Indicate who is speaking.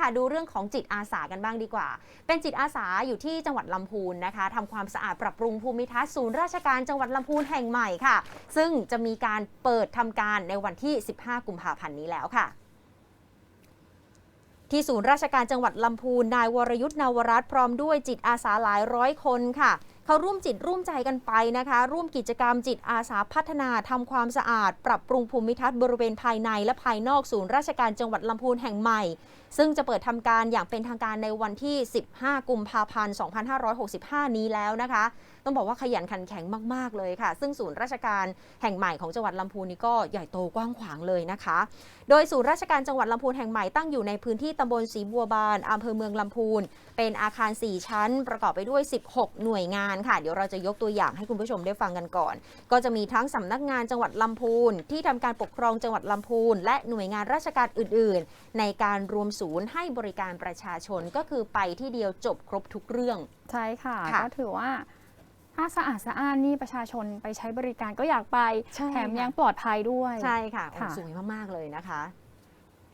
Speaker 1: ค่ะดูเรื่องของจิตอาสากันบ้างดีกว่า เป็นจิตอาสาอยู่ที่จังหวัดลำพูนนะคะทำความสะอาดปรับปรุงภูมิทัศน์ศูนย์ราชการจังหวัดลำพูนแห่งใหม่ค่ะ ซึ่งจะมีการเปิดทำการในวันที่ 15 กุมภาพันธ์นี้แล้วค่ะที่ศูนย์ราชการจังหวัดลำพูนนายวรยุทธ์นาวรัตน์พร้อมด้วยจิตอาสาหลายร้อยคนค่ะ เขาร่วมจิตร่วมใจกันไปนะคะ ร่วมกิจกรรมจิตอาสาพัฒนาทำความสะอาด ปรับปรุงภูมิทัศน์บริเวณภายในและภายนอกศูนย์ราชการจังหวัดลำพูนแห่งใหม่ ซึ่งจะเปิดทำการอย่างเป็นทางการในวันที่ 15 กุมภาพันธ์ 2565 นี้แล้วนะคะ ต้องบอกว่าขยันขันแข็งมาก ๆ เลยค่ะ ซึ่งศูนย์ราชการแห่งใหม่ของจังหวัดลำพูนนี่ก็ใหญ่โตกว้างขวางเลยนะคะ โดยศูนย์ราชการจังหวัดลำพูนแห่งใหม่ตั้งอยู่ในพื้นที่ตำบลศรีบัวบานอำเภอเมืองลำพูน เป็นอาคาร 4 ชั้น ประกอบไปด้วย 16 หน่วยงานค่ะ เดี๋ยวเราจะยกตัวอย่างให้คุณผู้ชมได้ฟังกันก่อน ก็จะมีทั้งสำนักงานจังหวัดลำพูน ที่ทำการปกครองจังหวัดลำพูน และหน่วยงานราชการอื่น ๆ ในการรวมศูนย์ให้บริการประชาชนก็คือไปที่เดียวจบครบทุกเรื่อง
Speaker 2: ใช่ค่ะ
Speaker 1: ค่ะ
Speaker 2: ก็ถือว่า ถ้าสะอาดสะอ้านนี่ประชาชนไปใช้บริการก็อยากไป
Speaker 1: ใช่
Speaker 2: แถม
Speaker 1: ค่ะ
Speaker 2: ยังปลอดภัยด้วย
Speaker 1: ใช่ค่ะโอ้
Speaker 2: ค่ะ
Speaker 1: สวยมาก ๆ เลยนะคะ